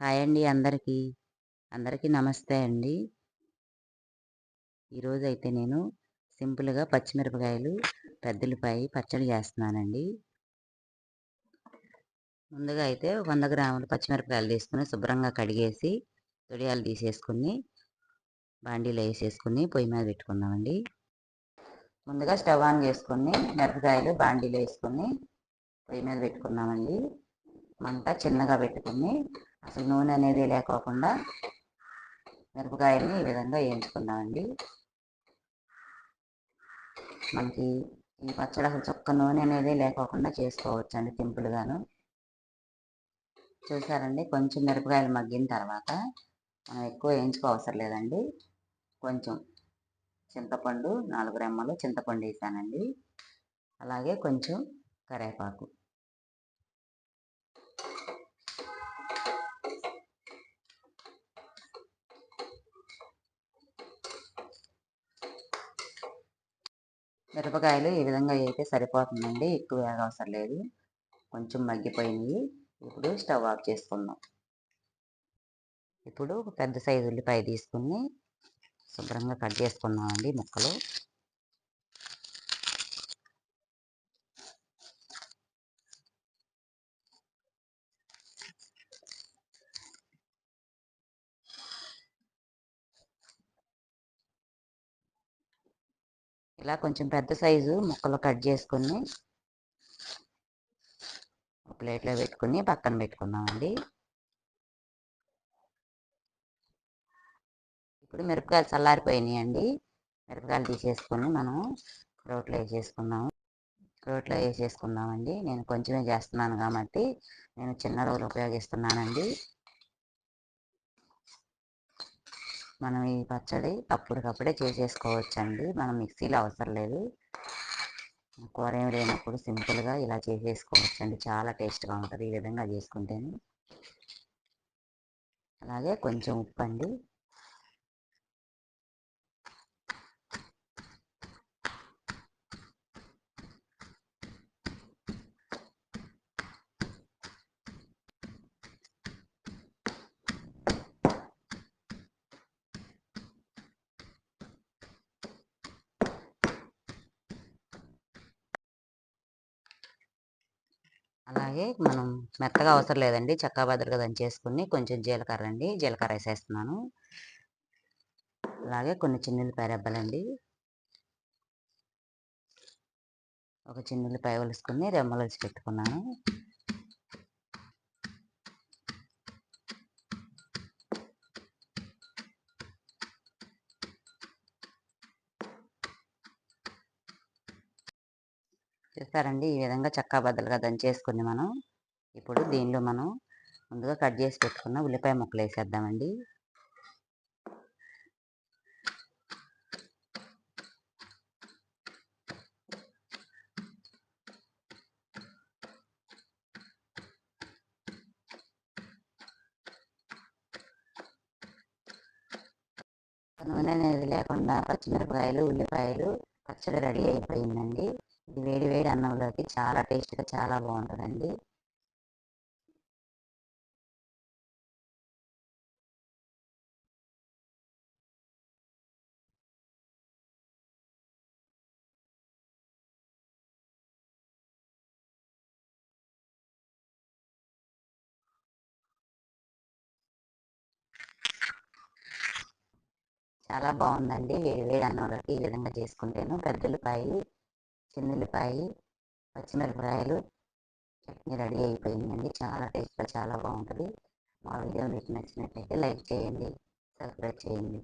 Hi అండి అందరికీ. అందరికీ నమస్తే అండి. ఈరోజైతే నేను సింపుల్‌గా పచ్చిమిరపకాయలు, పెద్దల్లిపాయి పచ్చడి చేస్తున్నానండి. ముందుగా అయితే వంద గ్రాములు పచ్చిమిరపకాయలు తీసుకొని శుభ్రంగా కడిగేసి తొడియాలు తీసేసుకొని బాండీలో వేసేసుకొని పొయ్యి మీద పెట్టుకుందామండి. ముందుగా స్టవ్ ఆన్ చేసుకుని మిరపకాయలు బాండీలో వేసుకొని పొయ్యి మీద పెట్టుకుందామండి. మంట చిన్నగా పెట్టుకుని అసలు నూనె అనేది లేకోకుండా మిరపకాయల్ని ఈ విధంగా వేయించుకున్నామండి మనకి ఈ పచ్చడి అసలు చుక్క నూనె అనేది లేకోకుండా చేసుకోవచ్చు అండి సింపుల్‌గాను. చూసారండి కొంచెం మిరపకాయలు మగ్గిన తర్వాత మనం ఎక్కువ వేయించుకోవసరం లేదండి. కొంచెం చింతపండు నాలుగు రెమ్మలు చింతపండు వేసానండి. అలాగే కొంచెం కరివేపాకు. మిరపకాయలు ఈ విధంగా అయితే సరిపోతుందండి. ఎక్కువ వేగవసరం లేదు. కొంచెం మగ్గిపోయినాయి. ఇప్పుడు స్టవ్ ఆఫ్ చేసుకుందాం. ఇప్పుడు ఒక పెద్ద సైజు ఉల్లిపాయ తీసుకొని శుభ్రంగా కట్ చేసుకున్నామండి ముక్కలు. ఇలా కొంచెం పెద్ద సైజు ముక్కలు కట్ చేసుకుని ఒక ప్లేట్లో పెట్టుకొని పక్కన పెట్టుకుందామండి. ఇప్పుడు మిరపకాయలు చల్లారిపోయినాయండి. మిరపకాయలు తీసేసుకొని మనం రోట్లో వేసేసుకుందాము. రోట్లో వేసేసుకుందామండి. నేను కొంచెమే చేస్తున్నాను కాబట్టి నేను చిన్న రోలు ఉపయోగిస్తున్నానండి. మనం ఈ పచ్చడి అప్పటికప్పుడే చేసేసుకోవచ్చండి. మనం మిక్సీలో అవసరం లేదు. కూర ఏమి లేనప్పుడు సింపుల్‌గా ఇలా చేసేసుకోవచ్చండి. చాలా టేస్ట్‌గా ఉంటుంది ఈ విధంగా చేసుకుంటేనే. అలాగే కొంచెం ఉప్పండి. అలాగే మనం మెత్తగా అవసరం లేదండి. చెక్కాబద్దలుగా చేసుకుని కొంచెం జీలకర్ర అండి. జీలకర్ర వేసేస్తున్నాను. అలాగే కొన్ని చిన్నుల్లిపాయ రెబ్బలండి. ఒక చిన్నుల్లిపాయ వలుసుకుని రెమ్మలు ఒలిచి పెట్టుకున్నాను. చూసారండి ఈ విధంగా చెక్కాబద్దలుగా దంచేసుకుని మనం ఇప్పుడు దీనిలో మనం ముందుగా కట్ చేసి పెట్టుకున్న ఉల్లిపాయ ముక్కలు వేసేద్దామండి. నూనె అనేది లేకుండా పచ్చిమిరపకాయలు, ఉల్లిపాయలు పచ్చడి రెడీ అయిపోయిందండి. ఇది వేడి వేడి అన్నంలోకి చాలా టేస్ట్‌గా చాలా బాగుంటుందండి చాలా బాగుందండి. వేడి వేడి అన్నంలోకి ఈ విధంగా చేసుకుంటేను పెద్దల్లిపాయి, చిన్నుల్లిపాయి, పచ్చిమిరపకాయలు చట్నీ రెడీ అయిపోయిందండి. చాలా టేస్ట్‌గా చాలా బాగుంటుంది మా వీడియో మీకు నచ్చినట్లయితే లైక్ చేయండి. సబ్స్క్రైబ్ చేయండి.